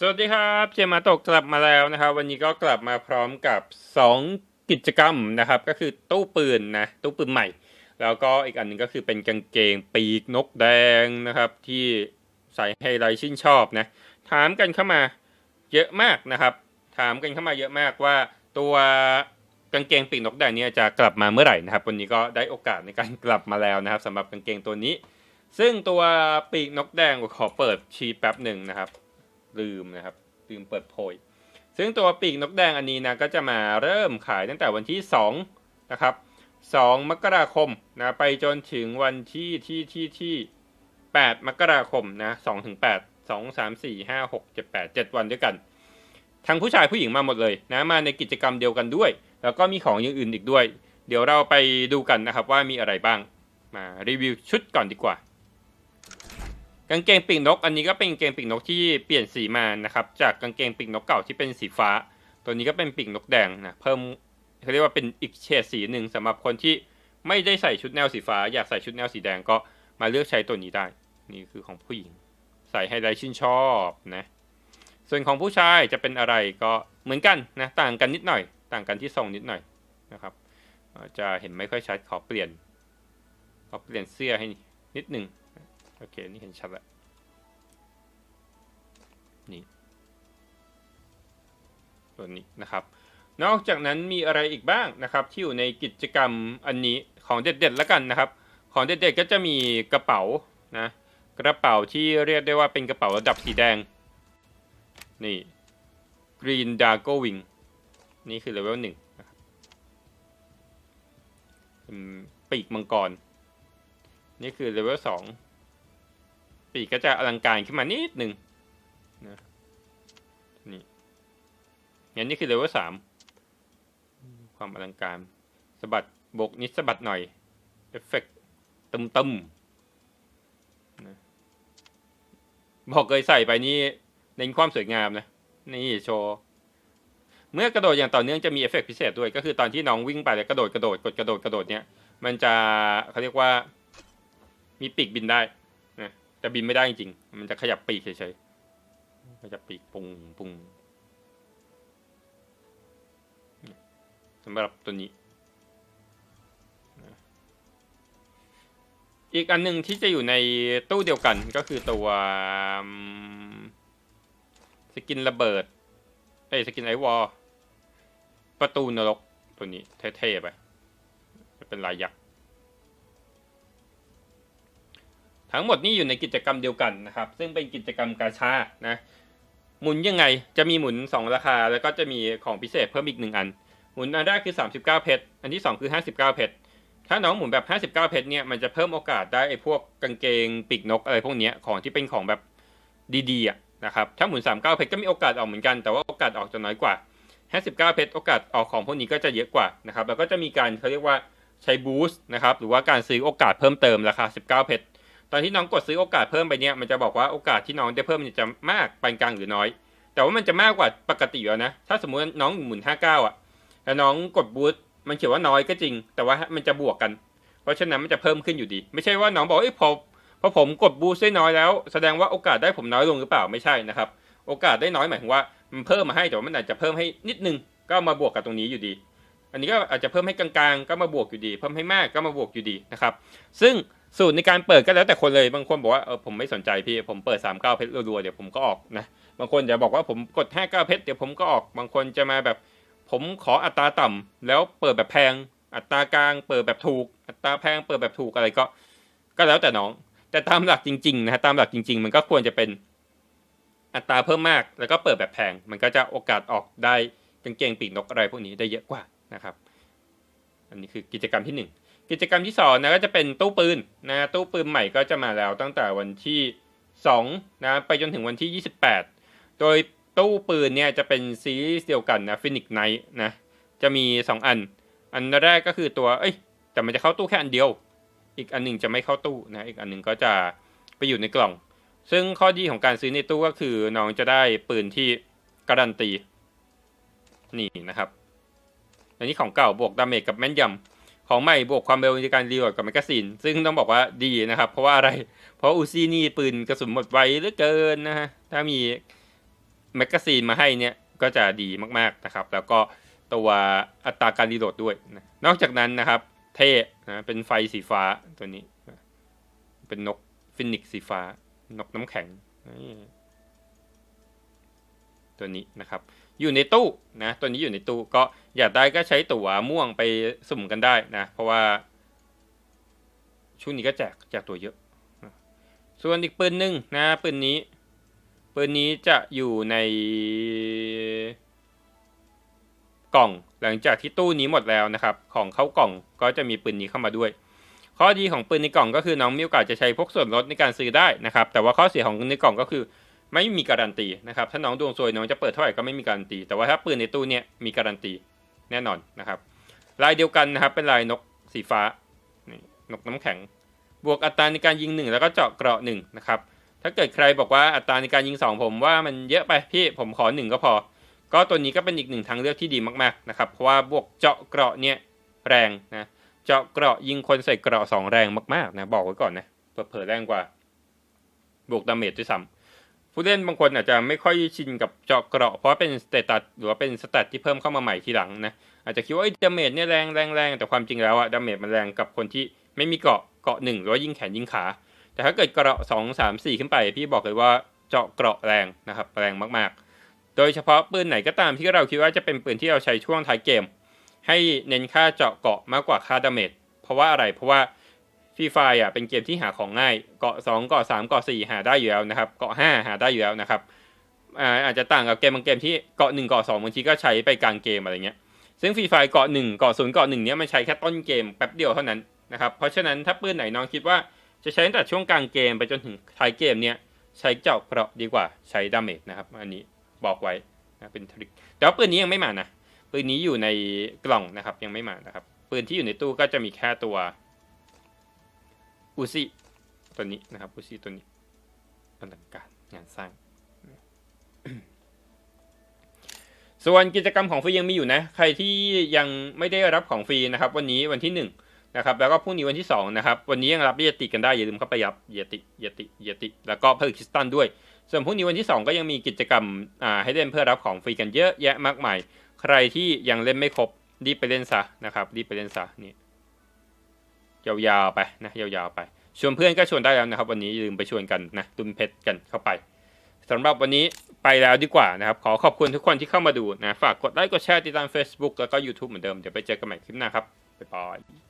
สวัสดีครับ เจมาตกกลับมาแล้วนะครับ วันนี้ก็กลับมาพร้อมกับ 2 กิจกรรมนะครับ ก็คือตู้ปืนนะตู้ปืนใหม่ แล้วก็อีกอันหนึงก็คือเป็นกางเกงปีกนกแดงนะครับ ที่ใส่ให้ไรชื่นชอบนะ ถามกันเข้ามาเยอะมากนะครับ ถามกันเข้ามาเยอะมากว่าตัวกางเกงปีกนกแดงเนี่ยจะกลับมาเมื่อไหร่นะครับ วันนี้ก็ได้โอกาสในการกลับมาแล้วนะครับสำหรับกางเกงตัวนี้ ซึ่งตัวปีกนกแดงขอเปิดชีแป๊บหนึ่งนะครับ ลืมนะครับลืมเปิดโพยซึ่งตัวปีกนกแดงอันนี้นะก็จะมาเริ่มขายตั้งแต่วันที่2นะครับ2มกราคมนะไปจนถึงวันที่ที่ที่ที่8มกราคมนะ2ถึง8 2 3 4 5 6 7 8 7 วันด้วยกัน ทั้งผู้ชายผู้หญิงมาหมดเลยนะมาในกิจกรรมเดียวกันด้วย แล้วก็มีของอย่างอื่นอีกด้วย เดี๋ยวเราไปดูกันนะครับว่ามีอะไรบ้างมารีวิวชุดก่อนดีกว่า กางเกงปีกนก อันนี้ก็เป็นกางเกงปีกนกที่เปลี่ยนสีมานะครับ จากกางเกงปีกนกเก่าที่เป็นสีฟ้า ตัวนี้ก็เป็นปีกนกแดงนะเพิ่มเขาเรียกว่าเป็นอีกเฉดสีหนึ่งสำหรับคนที่ไม่ได้ใส่ชุดแนวสีฟ้า อยากใส่ชุดแนวสีแดงก็มาเลือกใช้ตัวนี้ได้ นี่คือของผู้หญิง ใส่ให้ได้ชื่นชอบนะ ส่วนของผู้ชายจะเป็นอะไรก็เหมือนกันนะต่างกันนิดหน่อย ต่างกันที่ทรงนิดหน่อยนะครับ จะเห็นไม่ค่อยชัดขอเปลี่ยนขอเปลี่ยนเสื้อให้นิดหนึ่ง โอเค นี่เห็นชัดแล้ว นี่ ตัวนี้นะครับ นอกจากนั้นมีอะไรอีกบ้างนะครับ ที่อยู่ในกิจกรรมอันนี้ของเด็ดๆแล้วกันนะครับ ของเด็ดๆก็จะมีกระเป๋านะ กระเป๋าที่เรียกได้ว่าเป็นกระเป๋าระดับสีแดง นี่ Green Dago Wing นี่คือเลเวลหนึ่งนะครับปีกมังกร นี่คือเลเวลสอง ปีกก็จะอลังการขึ้นมานิดหนึ่งนะนี่งั้นนี่คือเลเวลสามความอลังการสะบัดบกนิดสะบัดหน่อยเอฟเฟกต์ตึมตึมๆนะบอกเคยใส่ไปนี่เน้นความสวยงามนะ นี่โชว์เมื่อกระโดดอย่างต่อเนื่องจะมีเอฟเฟกต์พิเศษด้วย ก็คือตอนที่น้องวิ่งไปแล้วกระโดดกระโดดกดกระโดดกระโดดเนี่ยมันจะเขาเรียกว่ามีปีกบินได้ จะบินไม่ได้จริงๆมันจะขยับปีกเฉยๆขยับปีกปุงปุงสำหรับตัวนี้ อีกอันหนึ่งที่จะอยู่ในตู้เดียวกันก็คือตัวสกินระเบิดเอ้ยสกินไอวอลประตูนรกตัวนี้เท่ๆไปจะเป็นลายยักษ์ ทั้งหมดนี้อยู่ในกิจกรรมเดียวกันนะครับ ซึ่งเป็นกิจกรรมกาชานะ หมุนยังไง จะมีหมุน 2 ราคา แล้วก็จะมีของพิเศษเพิ่มอีก 1 อัน หมุนอันแรกคือ 39 เพชร อันที่ 2 คือ 59 เพชร ถ้าน้องหมุนแบบ 59 เพชรเนี่ย มันจะเพิ่มโอกาสได้ไอ้พวกกางเกงปีกนกอะไรพวกนี้ของที่เป็นของแบบดีๆอะนะครับ ถ้าหมุน 39 เพชรก็มีโอกาสออกเหมือนกัน แต่ว่าโอกาสออกจะน้อยกว่า 59 เพชร โอกาสออกของพวกนี้ก็จะเยอะกว่านะครับ แล้วก็จะมีการเขาเรียกว่าใช้บูสต์นะครับ หรือว่าการซื้อโอกาสเพิ่มเติมราคา 19 เพชร ตอนที่น้องกดซื้อโอกาสเพิ่มไปเนี่ยมันจะบอกว่าโอกาสที่น้องได้เพิ่มจะมากปานกลางหรือน้อย แต่ว่ามันจะมากกว่าปกติอยู่แล้วนะ ถ้าสมมติน้องหมุน59อะแล้วน้องกดบูสต์มันเขียนว่าน้อยก็จริง แต่ว่ามันจะบวกกัน เพราะฉะนั้นมันจะเพิ่มขึ้นอยู่ดี ไม่ใช่ว่าน้องบอกเอ้ยพอพอผมกดบูสต์ได้น้อยแล้ว แสดงว่าโอกาสได้ผมน้อยลงหรือเปล่าไม่ใช่นะครับ โอกาสได้น้อยหมายถึงว่ามันเพิ่มมาให้แต่ว่ามันอาจจะเพิ่มให้นิดนึงก็มาบวกกับตรงนี้อยู่ดี อันนี้ก็อาจจะเพิ่มให้กลางๆ ก็มาบวกอยู่ดี เพิ่มให้มากก็มาบวกอยู่ดีนะครับ ซึ่ง สูตรในการเปิดก็แล้วแต่คนเลยบางคนบอกว่าเออผมไม่สนใจพี่ผมเปิด39เพชรรัวๆเดี๋ยวผมก็ออกนะบางคนจะบอกว่าผมกด59เพชรเดี๋ยวผมก็ออก บางคนจะมาแบบ ผมขออัตราต่ำแล้วเปิดแบบแพง อัตรากลาง เปิดแบบถูก อัตราแพงเปิดแบบถูกอะไรก็ ก็แล้วแต่น้อง แต่ตามหลักจริงๆนะฮะตามหลักจริง ๆ มันก็ควรจะเป็นอัตราเพิ่มมาก แล้วก็เปิดแบบแพง มันก็จะโอกาสออกได้กางเกงปีกนกอะไรพวกนี้ได้เยอะกว่านะครับ อันนี้คือกิจกรรมที่หนึ่ง กิจกรรมที่สองนะก็จะเป็นตู้ปืนนะตู้ปืนใหม่ก็จะมาแล้วตั้งแต่วันที่2นะไปจนถึงวันที่ 28 โดยตู้ปืนเนี่ยจะเป็นซีรีส์เดียวกันนะฟินิกไนท์นะจะมี 2 อัน อันแรกก็คือตัวเอ้ยแต่มันจะเข้าตู้แค่อันเดียว อีกอันหนึ่งจะไม่เข้าตู้นะอีกอันหนึ่งก็จะไปอยู่ในกล่อง ซึ่งข้อดีของการซื้อในตู้ก็คือน้องจะได้ปืนที่การันตีนี่นะครับอันนี้ของเก่าบวกดาเมจกับแม่นยำ ของใหม่บวกความเร็วในการรีโหลดกับแมกกาซีนซึ่งต้องบอกว่าดีนะครับ เพราะว่าอะไร เพราะอูซี่นี่ปืนกระสุนหมดไวเหลือเกินนะฮะ ถ้ามีแมกกาซีนมาให้เนี่ยก็จะดีมากๆนะครับ แล้วก็ตัวอัตราการรีโหลดด้วยนะนอกจากนั้นนะครับ เท่นะเป็นไฟสีฟ้าตัวนี้ เป็นนกฟินิกสีฟ้า นกน้ำแข็งตัวนี้นะครับ อยู่ในตู้นะตัวนี้อยู่ในตู้ก็อยากได้ก็ใช้ตั๋วม่วงไปสุ่มกันได้นะ เพราะว่าช่วงนี้ก็แจกแจกตัวเยอะ ส่วนอีกปืนหนึ่งนะปืนนี้ปืนนี้จะอยู่ในกล่องหลังจากที่ตู้นี้หมดแล้วนะครับ ของเข้ากล่องก็จะมีปืนนี้เข้ามาด้วย ข้อดีของปืนในกล่องก็คือน้องมีโอกาสจะใช้พวกส่วนลดในการซื้อได้นะครับ แต่ว่าข้อเสียของในกล่องก็คือ ไม่มีการันตีนะครับถ้าน้องดวงซวยน้องจะเปิดเท่าไหร่ก็ไม่มีการันตี แต่ว่าถ้าปืนในตู้เนี่ยมีการันตีแน่นอนนะครับ ลายเดียวกันนะครับ เป็นลายนกสีฟ้านี่นกน้ำแข็ง บวกอัตราในการยิงหนึ่งแล้วก็เจาะเกราะหนึ่งนะครับ ถ้าเกิดใครบอกว่าอัตราในการยิงสองผมว่ามันเยอะไปพี่ผมขอหนึ่งก็พอ ก็ตัวนี้ก็เป็นอีกหนึ่งทางเลือกที่ดีมากๆนะครับ เพราะว่าบวกเจาะเกราะเนี่ยแรงนะ เจาะเกราะยิงคนใส่เกราะสองแรงมากๆนะบอกไว้ก่อนนะ เผลอแรงกว่า บวกดาเมจด้วยซ้ำ ผู้เล่นบางคนอาจจะไม่ค่อยชินกับเจาะเกราะเพราะเป็นสเตตัสหรือว่าเป็นสเตตที่เพิ่มเข้ามาใหม่ทีหลังนะอาจจะคิดว่าดาเมจเนี่ยแรงแรงแรงแต่ความจริงแล้วอะดาเมจมันแรงกับคนที่ไม่มีเกราะเกราะหนึ่งหรือว่ายิงแขนยิงขา แต่ถ้าเกิดเกราะสองสามสี่ขึ้นไป พี่บอกเลยว่าเจาะเกราะแรงนะครับแรงมากๆ โดยเฉพาะปืนไหนก็ตามที่เราคิดว่าจะเป็นปืนที่เราใช้ช่วงท้ายเกม ให้เน้นค่าเจาะเกราะมากกว่าค่าดาเมจเพราะว่าอะไรเพราะว่า ฟรีไฟอะเป็นเกมที่หาของง่าย เกาะ2เกาะ3เกาะ4หาได้อยู่แล้วนะครับ เกาะ5หาได้อยู่แล้วนะครับอ่าอาจจะต่างกับเกมบางเกมที่เกาะ1เกาะ2บางทีก็ใช้ไปกลางเกมอะไรเงี้ย ซึ่งฟรีไฟเกาะ1เกาะ0เกาะ1เนี้ยมันใช้แค่ต้นเกมแป๊บเดียวเท่านั้นนะครับ เพราะฉะนั้นถ้าปืนไหนน้องคิดว่าจะใช้ตั้งแต่ช่วงกลางเกมไปจนถึงท้ายเกมเนี่ยใช้เจาะเกราะดีกว่าใช้ดาเมจนะครับ อันนี้บอกไว้นะเป็นทริคแต่ว่าปืนนี้ยังไม่มานะปืนนี้อยู่ในกล่องนะครับยังไม่มานะครับปืนที่อยู่ในตู้ก็จะมีแค่ตัว อูซี่ตัวนี้นะครับอูซี่ตัวนี้อลังการงานสร้าง ส่วนกิจกรรมของฟรียังมีอยู่นะ ใครที่ยังไม่ได้รับของฟรีนะครับ วันนี้วันที่หนึ่งนะครับแล้วก็พรุ่งนี้วันที่2นะครับวันนี้ยังรับเยติกันได้อย่าลืมเข้าไปยับเยติเยติเยติ แล้วก็เพิ่มคริสตัลด้วย ส่วนพรุ่งนี้วันที่ 2 ก็ยังมีกิจกรรมให้เล่นเพื่อรับของฟรีกันเยอะแยะมากมาย ใครที่ยังเล่นไม่ครบรีบไปเล่นซะนะครับรีบไปเล่นซะนี่ ยาวๆไปนะยาวๆไป ชวนเพื่อนก็ชวนได้แล้วนะครับ วันนี้ลืมไปชวนกันนะตุนเพชรกันเข้าไปสำหรับวันนี้ไปแล้วดีกว่านะครับ ขอขอบคุณทุกคนที่เข้ามาดูนะ ฝากกดไลค์กดแชร์ติดตาม Facebook แล้วก็ YouTube เหมือนเดิม เดี๋ยวไปเจอกันใหม่คลิปหน้าครับ บ๊ายบาย